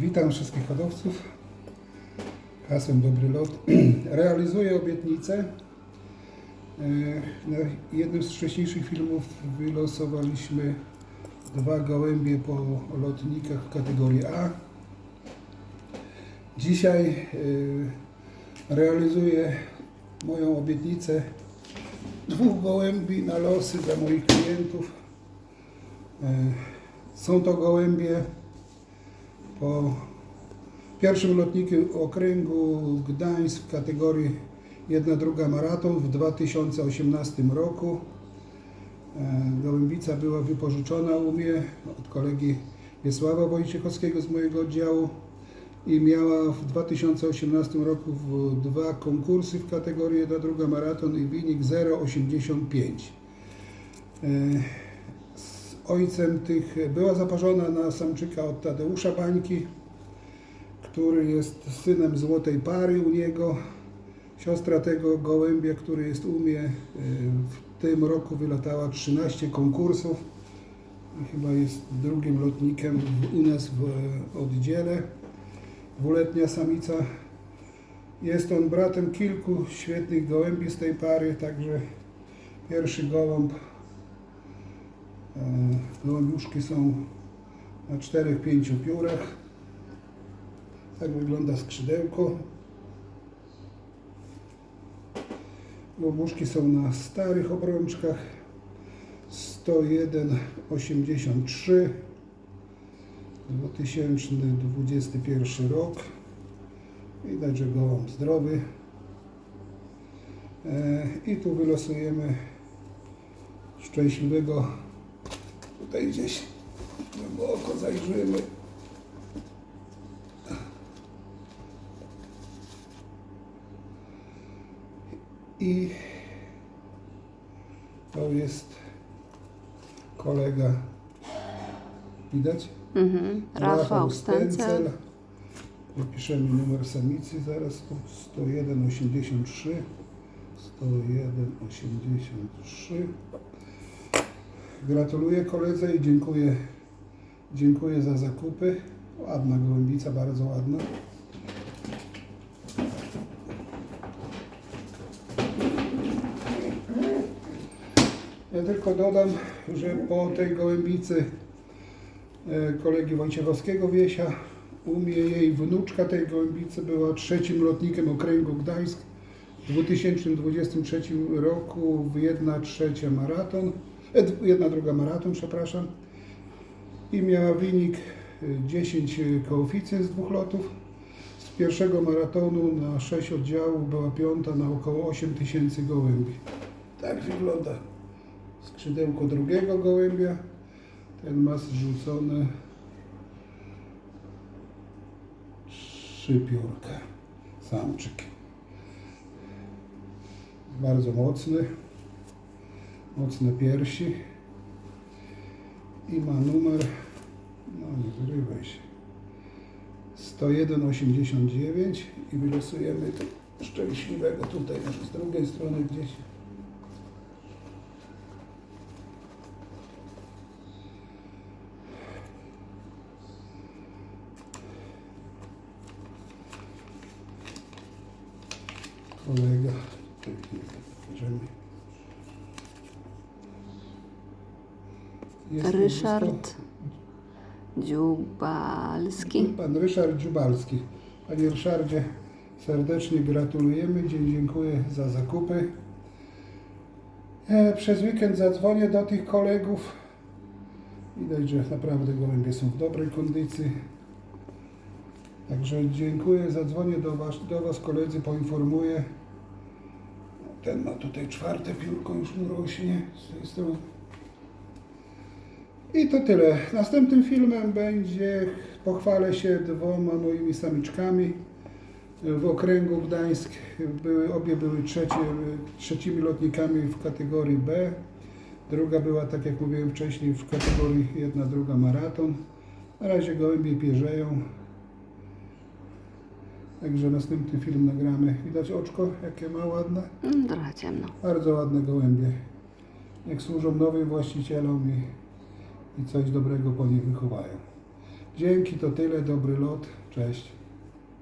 Witam wszystkich hodowców. Hasłem Dobry Lot. Realizuję obietnicę. E, Na jednym z wcześniejszych filmów wylosowaliśmy dwa gołębie po lotnikach w kategorii A. Dzisiaj e, realizuję moją obietnicę dwóch gołębi na losy dla moich klientów. E, Są to gołębie po pierwszym lotniku okręgu Gdańsk w kategorii 1-2 maraton w 2018 roku. E, Gołębica była wypożyczona u mnie od kolegi Wiesława Wojciechowskiego z mojego oddziału i miała w 2018 roku dwa konkursy w kategorii 1-2 maraton i wynik 0,85. E, ojcem tych była zaparzona na samczyka od Tadeusza Bańki, który jest synem złotej pary u niego. Siostra tego gołębia, który jest u mnie, y, w tym roku wylatała 13 konkursów. Chyba jest drugim lotnikiem u nas w oddziale. Dwuletnia samica. Jest on bratem kilku świetnych gołębi z tej pary, także pierwszy gołąb E, Gołębiuszki są na czterech, pięciu piórach. Tak wygląda skrzydełko. Gołąbuszki są na starych obrączkach. 101,83 2021 rok. Widać, że gołąb zdrowy. E, I tu wylosujemy szczęśliwego Tutaj gdzieś głęboko zajrzymy. I to jest kolega. Widać? Mhm. Rafał Stencel. Wypiszemy numer samicy zaraz tu 10183 10183 Gratuluję koledze i dziękuję, dziękuję za zakupy. Ładna gołębica, bardzo ładna. Ja tylko dodam, że po tej gołębicy e, kolegi Wojciechowskiego Wiesia u mnie jej wnuczka tej gołębicy była trzecim lotnikiem okręgu Gdańsk w 2023 roku w 1 trzecia maraton, jedna druga maraton, przepraszam. I miała wynik e, 10 koeficjent z dwóch lotów. Z pierwszego maratonu na 6 oddziałów była piąta na około 8 tysięcy gołębi. Tak wygląda skrzydełko drugiego gołębia. Ten ma zrzucone trzy piórka. Samczyk. Bardzo mocny. Mocne piersi. I ma numer, no nie wyrywaj się, 101,89 i wylosujemy tu szczęśliwego tutaj, może z drugiej strony gdzieś. kolega. Jest to Ryszard Dziubalski. Pan Ryszard Dziubalski. Panie Ryszardzie, serdecznie gratulujemy. Dzień dziękuję za zakupy. E, Przez weekend zadzwonię do tych kolegów. Widać, że naprawdę gołębie są w dobrej kondycji. Także dziękuję, zadzwonię do was, do was koledzy, poinformuję. Ten ma tutaj czwarte piórko, już mu rośnie z tej strony. I to tyle. Następnym filmem będzie, pochwalę się dwoma moimi samiczkami w okręgu Gdańsk. Były, obie były trzecie, trzecimi lotnikami w kategorii B. Druga była, tak jak mówiłem wcześniej, w kategorii jedna, druga maraton. Na razie gołębie pierzeją. Także następny film nagramy. Widać oczko, jakie ma ładne? Mm, Trochę ciemno. Bardzo ładne gołębie. Niech służą nowym właścicielom i, i coś dobrego po nich wychowają. Dzięki, to tyle, dobry lot, cześć.